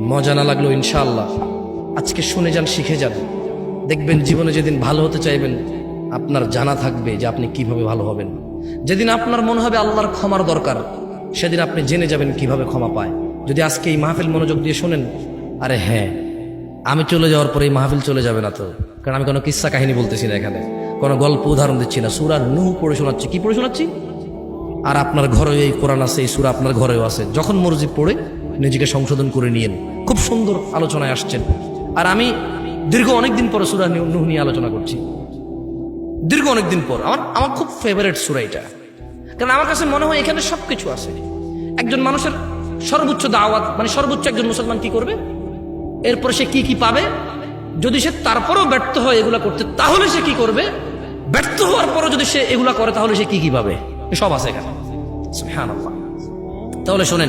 মজা না লাগল ইনশাআল্লাহ। আজকে শুনে যান, শিখে যান। দেখবেন জীবনে যেদিন ভালো হতে চাইবেন, আপনার জানা থাকবে যে আপনি কীভাবে ভালো হবেন। যেদিন আপনার মনে হবে আল্লাহর ক্ষমার দরকার, সেদিন আপনি জেনে যাবেন কীভাবে ক্ষমা পায়। যদি আজকে এই মাহফিল মনোযোগ দিয়ে শোনেন, আরে হ্যাঁ আমি চলে যাওয়ার পরে এই মাহফিল চলে যাবে না তো। কারণ আমি কোনো কিস্সা কাহিনী বলতেছি না এখানে। কোনো গল্প উদাহরণ দিচ্ছি না। সুরা নুহ পড়ে শোনাচ্ছি। কি পড়ে শোনাচ্ছি? আর আপনার ঘরেও এই কোরআন আছে, এই সুরা আপনার ঘরেও আছে। যখন মর্জি পড়ে নিজেকে সংশোধন করে নিয়েন। খুব সুন্দর আলোচনায় আসছেন। আর আমি দীর্ঘ অনেকদিন পরে সুরা নুহ নিয়ে আলোচনা করছি। দীর্ঘ অনেকদিন পর। আমার আমার খুব ফেভারিট সুরা এটা। কারণ আমার কাছে মনে হয় এখানে সব কিছু আছে। একজন মানুষের সর্বোচ্চ দাওয়াত মানে সর্বোচ্চ একজন মুসলমান কি করবে? এরপর সে কি কি পাবে? যদি সে তারপরও ব্যর্থ হয় এগুলা করতে, তাহলে সে কি করবে? ব্যর্থ হওয়ার পরও যদি সে এগুলা করে, তাহলে সে কি কি পাবে? সব আছে এখানে। হ্যাঁ তাহলে শোনেন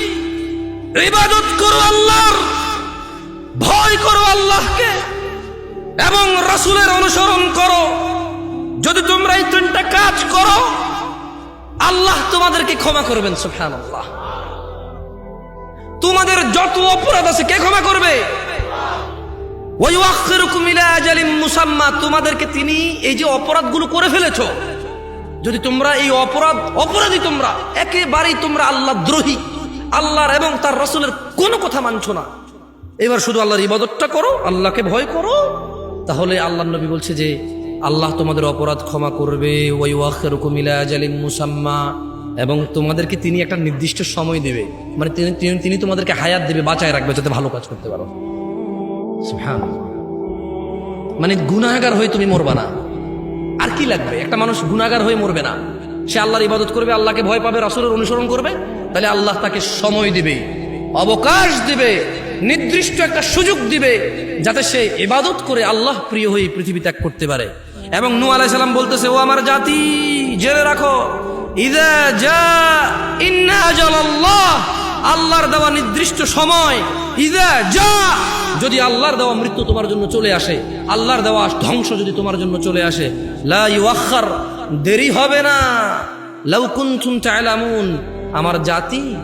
ইবাদত করো আল্লাহর, ভয় করো আল্লাহকে, এবং রাসূলের অনুসরণ করো। যদি তোমরা এই তিনটা কাজ করো, আল্লাহ তোমাদেরকে ক্ষমা করবেন, সুবহানাল্লাহ। তোমাদের যত অপরাধ আছে, কে ক্ষমা করবে? আজালিম মুসাম্মা, তোমাদেরকে তিনি এই যে অপরাধগুলো করে ফেলেছ। যদি তোমরা এই অপরাধ, অপরাধী তোমরা, একেবারেই তোমরা আল্লাহ দ্রোহী। আল্লাহর এবং তার রসুলের কোনো কথা মানছো না। এবার শুধু আল্লাহর ইবাদতটা করো, আল্লাহকে ভয় করো। তাহলে আল্লাহ নবী বলছে যে, আল্লাহ তোমাদের অপরাধ ক্ষমা করবে ওই ওয়াখেরুকুম ইলা আজালিম মুসাম্মা। এবং তোমাদেরকে তিনি একটা নির্দিষ্ট সময় দেবে। মানে তিনি, তিনি- তোমাদেরকে হায়াত দেবে, বাঁচায় রাখবে, যাতে ভালো কাজ করতে পারো। হ্যাঁ মানে গুনাহগার হয়ে তুমি মরবা না। আর কি লাগবে? একটা মানুষ গুণাগার হয়ে মরবে না। সে আল্লাহর ইবাদত করবে, আল্লাহকে ভয় পাবে, রাসূলের অনুসরণ করবে, তাহলে আল্লাহ তাকে সময় দিবে, অবকাশ দিবে, নির্দিষ্ট একটা সুযোগ দিবে, যাতে সে ইবাদত করে আল্লাহ প্রিয় হয়ে পৃথিবী ত্যাগ করতে পারে। এবং নু আলাইহিস সালাম বলতেছে, ও আমার জাতি, জেনে রাখো ইন্না আজালাল্লাহ, আল্লাহর দেওয়া নির্দিষ্ট সময় যা যদি আল্লাহর দেওয়া মৃত্যু তোমার জন্য চলে আসে, আল্লাহর দেওয়া ধ্বংস যদি তোমার জন্য চলে আসে, লা দেরি হবে না। লাউ কুনতুম তা'লামুন। আমার জাতি,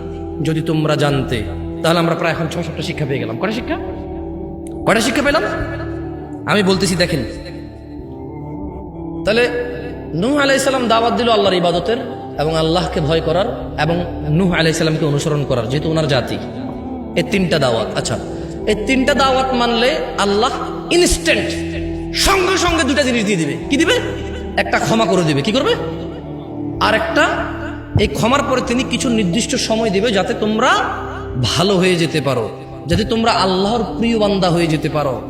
যদি তোমরা জানতে, তাহলে আমরা প্রায় এখন ছ সাতটা শিক্ষা পেয়ে গেলাম। কটা শিক্ষা? কটা শিক্ষা পেলাম? আমি বলতেছি, দেখেন। তাহলে নূহ আলাইসাল্লাম দাওয়াত দিল আল্লাহর ইবাদতের এবং আল্লাহকে ভয় করার এবং নূহ আলাইসাল্লামকে অনুসরণ করার, যেহেতু ওনার জাতি। এই তিনটা দাওয়াত আচ্ছা। এই তিনটা দাওয়াত মানলে আল্লাহ ইনস্ট্যান্ট সঙ্গে সঙ্গে দুটা জিনিস দিয়ে দিবে। কি দিবে? একটা ক্ষমা করে দেবে। কি করবে? আর একটা এই ক্ষমার পরে তিনি কিছু নির্দিষ্ট সময় দেবে যাতে তোমরা ভালো হয়ে যেতে পারো, যাতে তোমরা আল্লাহর প্রিয় বান্দা হয়ে যেতে পারো।